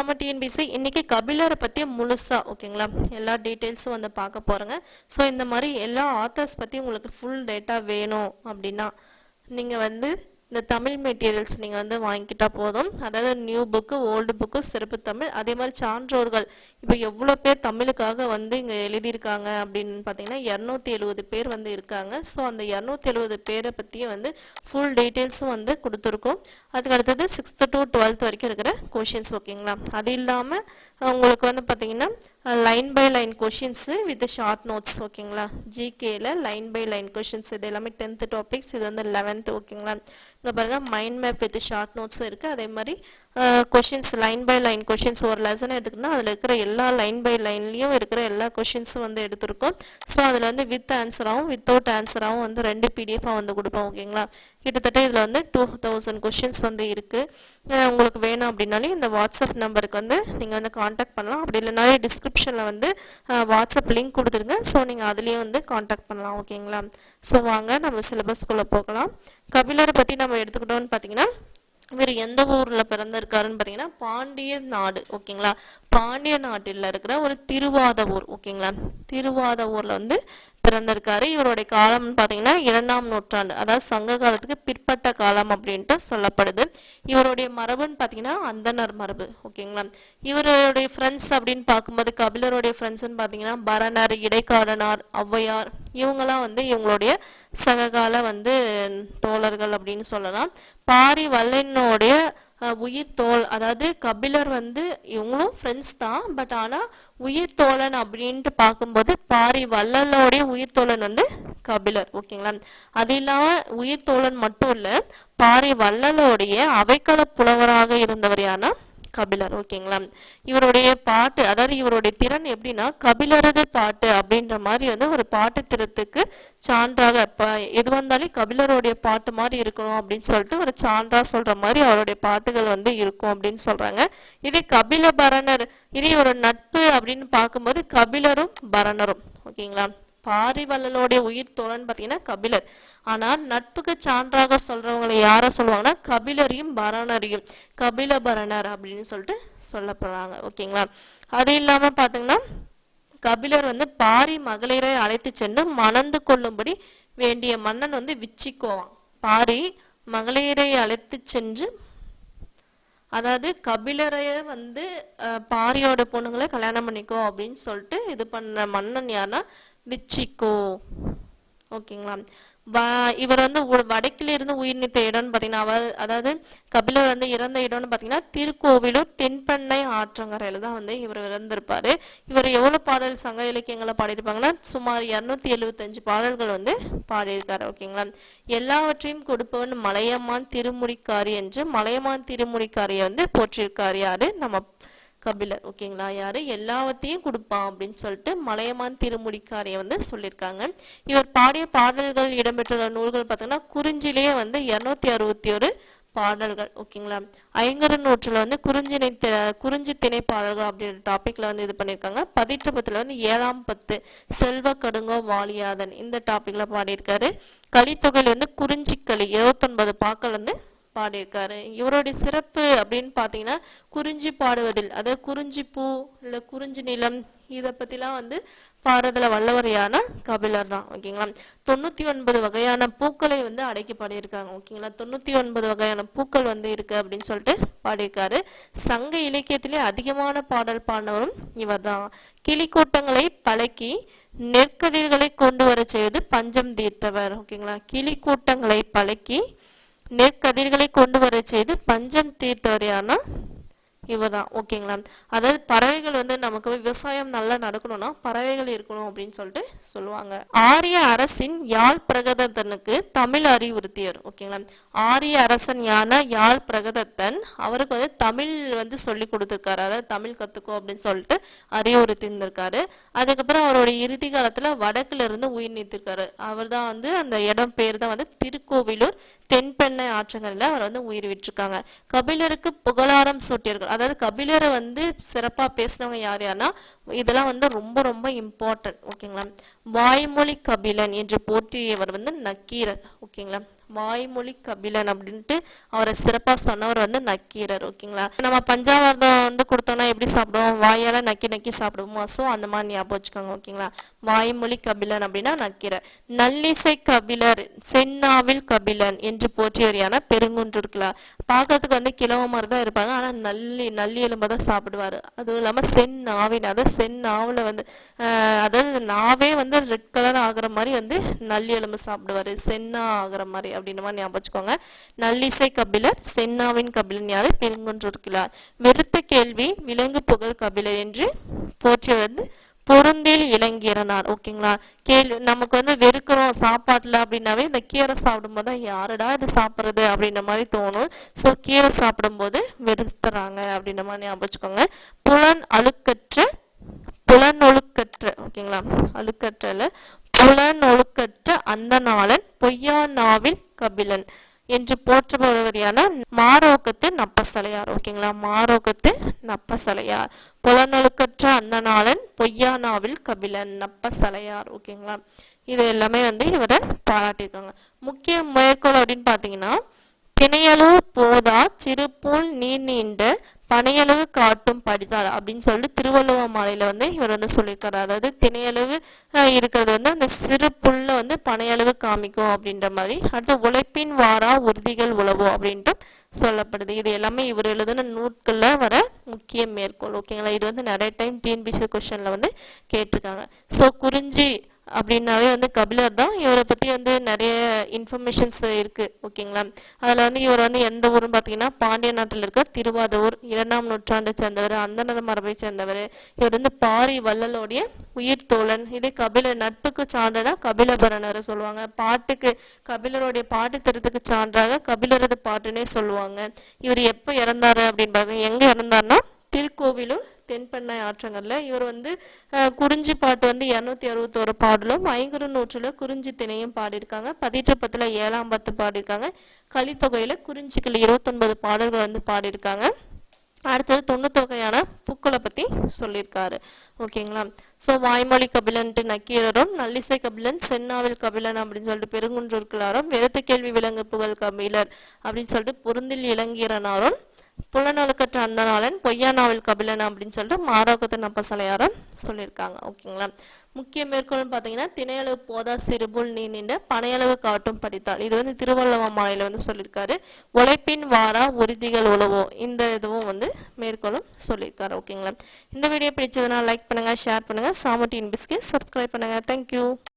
நம்ம டிஎன்பிசி இன்னைக்கு கபிலரை பற்றி முழுசாக ஓகேங்களா எல்லா டீட்டெயில்ஸும் வந்து பார்க்க போகிறேங்க ஸோ இந்த மாதிரி எல்லா ஆத்தர்ஸ் பற்றி உங்களுக்கு ஃபுல் டேட்டா வேணும் அப்படின்னா நீங்கள் வந்து இந்த தமிழ் மெட்டீரியல்ஸ் நீங்கள் வந்து வாங்கிக்கிட்டால் போதும். அதாவது நியூ புக்கு ஓல்டு புக்கு சிறப்பு தமிழ். அதே மாதிரி சான்றோர்கள். இப்போ எவ்வளோ பேர் தமிழுக்காக வந்து இங்கே எழுதியிருக்காங்க அப்படின்னு பார்த்தீங்கன்னா இரநூத்தி எழுபது பேர் வந்து இருக்காங்க. ஸோ அந்த இரநூத்தி எழுபது பேரை பற்றியும் வந்து ஃபுல் டீட்டெயில்ஸும் வந்து கொடுத்துருக்கோம். அதுக்கு அடுத்தது சிக்ஸ்த்து டு டுவெல்த் வரைக்கும் இருக்கிற கொஷின்ஸ் ஓகேங்களா அது இல்லாமல் உங்களுக்கு வந்து பார்த்தீங்கன்னா line by line questions with short notes ஓகேங்களா ஜிகேயில் லைன் பை லைன் கொஷின்ஸ் இது எல்லாமே டென்த்து டாபிக்ஸ் இது வந்து லெவன்த்து ஓகேங்களா இங்கே பாருங்கள் மைண்ட் மேப் வித் ஷார்ட் நோட்ஸும் இருக்குது அதே மாதிரி questions line by line questions ஒரு லெசன் எடுத்துக்கிட்டோம்னா அதில் இருக்கிற எல்லா லைன் பை லைன்லேயும் இருக்கிற எல்லா கொஷின்ஸும் வந்து எடுத்திருக்கோம். ஸோ அதில் வந்து வித் ஆன்சராகவும் வித்தவுட் ஆன்சராகவும் வந்து ரெண்டு பிடிஎஃபாக வந்து கொடுப்போம் ஓகேங்களா கிட்டத்தட்ட இதில் வந்து டூ தௌசண்ட் கொஷின்ஸ் வந்து இருக்குது உங்களுக்கு வேணும் அப்படின்னாலே இந்த வாட்ஸ்அப் நம்பருக்கு வந்து நீங்கள் வந்து காண்டாக்ட் பண்ணலாம். அப்படி இல்லைனாலே டிஸ்கிரிப்ஷனில் வந்து வாட்ஸ்அப் லிங்க் கொடுத்துருங்க ஸோ நீங்கள் அதுலேயே வந்து காண்டாக்ட் பண்ணலாம். ஓகேங்களா ஸோ வாங்க நம்ம சிலபஸ்க்குள்ளே போகலாம். கபிலரை பற்றி நம்ம எடுத்துக்கிட்டோம்னு பார்த்தீங்கன்னா இவர் எந்த ஊரில் பிறந்திருக்காருன்னு பார்த்தீங்கன்னா பாண்டிய நாடு. ஓகேங்களா பாண்டிய நாட்டில் இருக்கிற ஒரு திருவாத ஊர். ஓகேங்களா திருவாத ஊரில் வந்து பிறந்திருக்காரு. இவருடைய காலம்னு பார்த்தீங்கன்னா இரண்டாம் நூற்றாண்டு அதாவது சங்க காலத்துக்கு பிற்பட்ட காலம் அப்படின்ட்டு சொல்லப்படுது. இவருடைய மரபுன்னு பார்த்தீங்கன்னா அந்தனர் மரபு ஓகேங்களா? இவருடைய ஃப்ரெண்ட்ஸ் அப்படின்னு பார்க்கும்போது கபிலருடைய ஃப்ரெண்ட்ஸ்னு பார்த்தீங்கன்னா பரணர் இடைக்காடனார் ஔவையார் இவங்கெல்லாம் வந்து இவங்களுடைய சககால வந்து தோழர்கள் அப்படின்னு சொல்லலாம். பாரி வல்லனுடைய உயிர் தோல். அதாவது கபிலர் வந்து இவங்களும் ஃப்ரெண்ட்ஸ் தான். பட் ஆனால் உயிர் தோழன் அப்படின்ட்டு பார்க்கும்போது பாரி வள்ளலோடைய உயிர் தோழன் வந்து கபிலர். ஓகேங்களா அது இல்லாமல் உயிர் தோழன் மட்டும் இல்லை பாரி வள்ளலோடைய அவைக்கள புலவராக இருந்தவர் யாருன்னா கபிலர் ஓகேங்களா? இவருடைய பாட்டு அதாவது இவருடைய திறன் எப்படின்னா கபிலரது பாட்டு அப்படின்ற மாதிரி வந்து ஒரு பாட்டு திறத்துக்கு சான்றாக இப்போ எது வந்தாலும் கபிலருடைய பாட்டு மாதிரி இருக்கணும் அப்படின்னு சொல்லிட்டு ஒரு சான்றா சொல்ற மாதிரி அவருடைய பாட்டுகள் வந்து இருக்கும் அப்படின்னு சொல்றாங்க. இதே கபில பரணர் இதே ஒரு நட்பு அப்படின்னு பார்க்கும்போது கபிலரும் பரணரும் ஓகேங்களா? பாரிவள்ளலோடைய உயிர் தோழன் பார்த்தீங்கன்னா கபிலர். ஆனா நட்புக்கு சான்றாக சொல்றவங்களை யாரை சொல்லுவாங்கன்னா கபிலரையும் பரணரையும் கபில பரணர் அப்படின்னு சொல்லிட்டு சொல்லப்படுறாங்க. ஓகேங்களா? அது இல்லாம பாத்தீங்கன்னா கபிலர் வந்து பாரி மகளிரை அழைத்து சென்று மணந்து கொள்ளும்படி வேண்டிய மன்னன் வந்து விச்சிக்கோவான். பாரி மகளிரை அழைத்து சென்று அதாவது கபிலரைய வந்து பாரியோட பொண்ணுங்களை கல்யாணம் பண்ணிக்கோ அப்படின்னு சொல்லிட்டு இது பண்ண மன்னன் யாருன்னா நிச்சிக்கோ ஓகேங்களா? வ- இவர் வந்து வடக்கிலிருந்து வடக்கில இருந்து உயிர் நீத்த இடம்னு பார்த்தீங்கன்னா அதாவது கபிலர் வந்து இறந்த இடம்னு பார்த்தீங்கன்னா திருக்கோவிலூர் தென்பண்ணை ஆற்றங்கரையில் தான் வந்து இவர் இறந்திருப்பாரு. இவர் எவ்வளவு பாடல் சங்க இலக்கியங்களை பாடியிருப்பாங்கன்னா சுமார் இரநூத்தி எழுபத்தஞ்சு பாடல்கள் வந்து பாடியிருக்காரு ஓகேங்களா? எல்லாவற்றையும் கொடுப்பவன் மலையமான் திருமுடிக்காரி என்று மலையமான் திருமுடிக்காரியை வந்து போற்றிருக்காரு யாரு? நம்ம கபிலர் ஓகேங்களா? யாரு? எல்லாவற்றையும் கொடுப்பான் அப்படின்னு சொல்லிட்டு மலையமான் திருமுடிக்காரிய வந்து சொல்லியிருக்காங்க. இவர் பாடிய பாடல்கள் இடம்பெற்றுள்ள நூல்கள் பார்த்தீங்கன்னா குறிஞ்சிலேயே வந்து இருநூத்தி அறுபத்தி ஒரு பாடல்கள் ஓகேங்களா? ஐங்கர நூற்றில் வந்து குறிஞ்சினை தி- குறிஞ்சி திணை பாடல்கள் அப்படின்ற டாப்பிக்கில் வந்து இது பண்ணியிருக்காங்க. பதிற்றுப்பத்துல வந்து ஏழாம் பத்து செல்வ கடுங்கோ வாலியாதன் இந்த டாப்பிக்கில் பாடியிருக்காரு. கலித்தொகையில் வந்து குறிஞ்சிக்களி இருபத்தொன்பது பாக்கள் வந்து பாடியிருக்காரு. இவருடைய சிறப்பு அப்படின்னு பார்த்தீங்கன்னா குறிஞ்சி பாடுவதில் அதாவது குறிஞ்சி பூ இல்லை குறிஞ்சி நிலம் இதை பற்றிலாம் வந்து பாடுறதுல வல்லவரையான கபிலர் தான் ஓகேங்களா தொண்ணூற்றி ஒன்பது வகையான பூக்களை வந்து அடக்கி பாடியிருக்காங்க ஓகேங்களா தொண்ணூற்றி ஒன்பது வகையான பூக்கள் வந்து இருக்கு அப்படின்னு சொல்லிட்டு பாடியிருக்காரு. சங்க இலக்கியத்திலே அதிகமான பாடல் பாடினவரும் இவர் தான். கிளிக்கூட்டங்களை பழக்கி நெற்கதிர்களை கொண்டு வர செய்வது பஞ்சம் தீர்த்தவர் ஓகேங்களா கிளிக்கூட்டங்களை பழக்கி நெற்கதிர்களை கொண்டு வர செய்து பஞ்சம் தீர்த்தவர் இவர் தான் ஓகேங்களா அதாவது பறவைகள் வந்து நமக்கு விவசாயம் நல்லா நடக்கணும்னா பறவைகள் இருக்கணும் அப்படின்னு சொல்லிட்டு சொல்லுவாங்க. ஆரிய அரசின் யாழ் பிரகதத்தனுக்கு தமிழ் அறிவுறுத்தியர் ஓகேங்களா ஆரிய அரசன் யான யாழ் பிரகதத்தன் அவருக்கு வந்து தமிழ் வந்து சொல்லி கொடுத்துருக்காரு. அதாவது தமிழ் கத்துக்கோ அப்படின்னு சொல்லிட்டு அறிவுறுத்தி இருந்திருக்காரு அதுக்கப்புறம் அவருடைய இறுதி காலத்துல வடக்குல இருந்து உயிர் நீத்திருக்காரு. அவர் தான் வந்து அந்த இடம் பேர் தான் வந்து திருக்கோவிலூர் தென்பெண்ணை ஆற்றங்கரையில் அவர் வந்து உயிர் விட்டிருக்காங்க. கபிலருக்கு புகழாரம் சூட்டியர்கள் அதாவது கபிலரை வந்து சிறப்பாக பேசினவங்க யார் யாருன்னா இதெல்லாம் வந்து ரொம்ப ரொம்ப இம்பார்ட்டன்ட் ஓகேங்களா வாய்மொழி கபிலன் என்று போற்றியவர் வந்து நக்கீரர் ஓகேங்களா வாய்மொழி கபிலன் அப்படின்ட்டு அவரை சிறப்பாக சொன்னவர் வந்து நக்கீரர் ஓகேங்களா நம்ம பஞ்சாமிரதம் வந்து கொடுத்தோம்னா எப்படி சாப்பிடுவோம்? வாயால் நக்கி நக்கி சாப்பிடுவோமா? ஸோ அந்த மாதிரி ஞாபகம் வச்சுக்கோங்க ஓகேங்களா வாய்மொழி கபிலன் அப்படின்னா நக்கீரர். நல்லிசை கபிலர் சென்னாவில் கபிலன் என்று போற்றியவர் பெருங்குன்று இருக்குல்ல பார்க்கறதுக்கு வந்து கிழவ மாதிரி தான் இருப்பாங்க ஆனால் நல்லி நல்லி எலும்பை தான் சாப்பிடுவாரு. அதுவும் இல்லாமல் சென் ஆவின் அதாவது செந்நாவில் வந்து அதாவது நாவே வந்து ரெட் கலர் ஆகிற மாதிரி வந்து நல்லி எலும்பு சாப்பிடுவாரு. சென்னா ஆகிற மாதிரி அப்படின்ற மாதிரி ஞாபகம் வச்சுக்கோங்க. நல்லிசை கபிலர் சென்னாவின் கபிலன் யார்? பெருங்குன்றிருக்கிறார் வெறுத்த கேள்வி விலங்கு புகழ் கபிலர் என்று போற்றி வந்து பொருந்தில் இளங்கீரனார் ஓகேங்களா? கேள்வி நமக்கு வந்து வெறுக்கிறோம் சாப்பாட்டில் அப்படின்னாவே இந்த கீரை சாப்பிடும்போது தான் யாருடா இது சாப்பிட்றது? அப்படின்ற மாதிரி தோணும். ஸோ கீரை சாப்பிடும்போது வெறுத்துறாங்க அப்படின்ற மாதிரி ஞாபகம் வச்சுக்கோங்க. புலன் அழுக்கற்ற புலனொழுக்கற்ற ஓகேங்களா? அழுக்கற்றல புலனொழுக்கற்ற அந்த நாளன் பொய்யா நாவில் கபிலன். என்று போற்றப்படுவர் யானா மாரோக்கத்து நப்பசலையார். ஓகேங்களா? மாரோக்கத்து நப்பசலையார். புலநலுக்கற்ற அன்னநாளன் பொய்யானாவில் கபிலன் நப்பசலையார். ஓகேங்களா? இது எல்லாமே வந்து இவரை பாராட்டியிருக்காங்க. முக்கிய மேற்கோள் அப்படின்னு பார்த்தீங்கன்னா திணையளவு போதா சிறுபூல் நீர் நீண்ட பனையளவு காட்டும் படிதார் அப்படின்னு சொல்லிட்டு திருவள்ளுவ மாலையில வந்து இவர் வந்து சொல்லியிருக்காரு. அதாவது திணையளவு இருக்கிறது வந்து அந்த சிறு புல்ல வந்து பனையளவு காமிக்கும் அப்படின்ற மாதிரி. அடுத்து உழைப்பின் வாரா உறுதிகள் உழவு அப்படின்ட்டு சொல்லப்படுது. இது எல்லாமே இவர் எழுதின நூட்களில் வர முக்கிய மேற்கோள். ஓகேங்களா? இது வந்து நிறைய டைம் டிஎன்பிசி கொஷனில் வந்து கேட்டிருக்காங்க. ஸோ குறிஞ்சி அப்படின்னாவே வந்து கபிலர் தான். இவரை பற்றி வந்து நிறைய இன்ஃபர்மேஷன்ஸ் இருக்குது ஓகேங்களா? அதில் வந்து இவர் வந்து எந்த ஊருன்னு பார்த்தீங்கன்னா பாண்டிய நாட்டில் இருக்க திருவாதூர் இரண்டாம் நூற்றாண்டை சேர்ந்தவர் அந்தனர் மரபை சேர்ந்தவர். இவர் வந்து பாரி வள்ளலோடைய உயிர் தோழன். இதே கபிலர் நட்புக்கு சான்றனா கபிலபரணர் சொல்லுவாங்க. பாட்டுக்கு கபிலருடைய பாட்டு திறத்துக்கு சான்றாக கபிலரது பாட்டுனே சொல்லுவாங்க. இவர் எப்போ இறந்தாரு அப்படின்னு பார்த்தீங்கன்னா எங்கே இறந்தாருன்னா திருக்கோவிலூர் தென்பெண்ணை ஆற்றங்கள்ல இவர் வந்து குறிஞ்சி பாட்டு வந்து இரநூத்தி அறுபத்தோரு பாடலும் ஐங்குறு நூற்றில் குறிஞ்சி திணையும் பாடியிருக்காங்க. பதிற்றுப்பத்தில் ஏழாம் பத்து பாடியிருக்காங்க. கலித்தொகையில் குறிஞ்சிக்கில் இருபத்தொன்பது பாடல்கள் வந்து பாடியிருக்காங்க. அடுத்தது தொண்ணூத்தொகையான பூக்களை பற்றி சொல்லியிருக்காரு. ஓகேங்களா? ஸோ வாய்மொழி கபிலன்ட்டு நக்கீரரும் நல்லிசை கபிலன் சென்னாவில் கபிலன் அப்படின்னு சொல்லிட்டு பெருங்குன்றூர்களாரும் வெறுத்த கேள்வி விலங்கு புகழ் கபிலர் அப்படின்னு சொல்லிட்டு பொருந்தில் இளங்கீரனாரும் புலனொழுக்கற்ற பொய்யா நாவல் கபிலன் அப்படின்னு சொல்லிட்டு மாரோகத்து நப்பசலையாரம் சொல்லியிருக்காங்க. ஓகேங்களா? முக்கிய மேற்கோள்னு பார்த்தீங்கன்னா திணையளவு போதா சிறுபுல் நீ நின்ற பனையளவு காட்டும் படித்தாள். இது வந்து திருவள்ளுவ மாலையில் வந்து சொல்லியிருக்காரு. உழைப்பின் வாரா உறுதிகள் உழவோ. இந்த இதுவும் வந்து மேற்கோளும் சொல்லியிருக்காரு. ஓகேங்களா? இந்த வீடியோ பிடிச்சதுனால் லைக் பண்ணுங்க ஷேர் பண்ணுங்க. சாமட்டின் பிஸ்கே சப்ஸ்கிரைப் பண்ணுங்க. தேங்க்யூ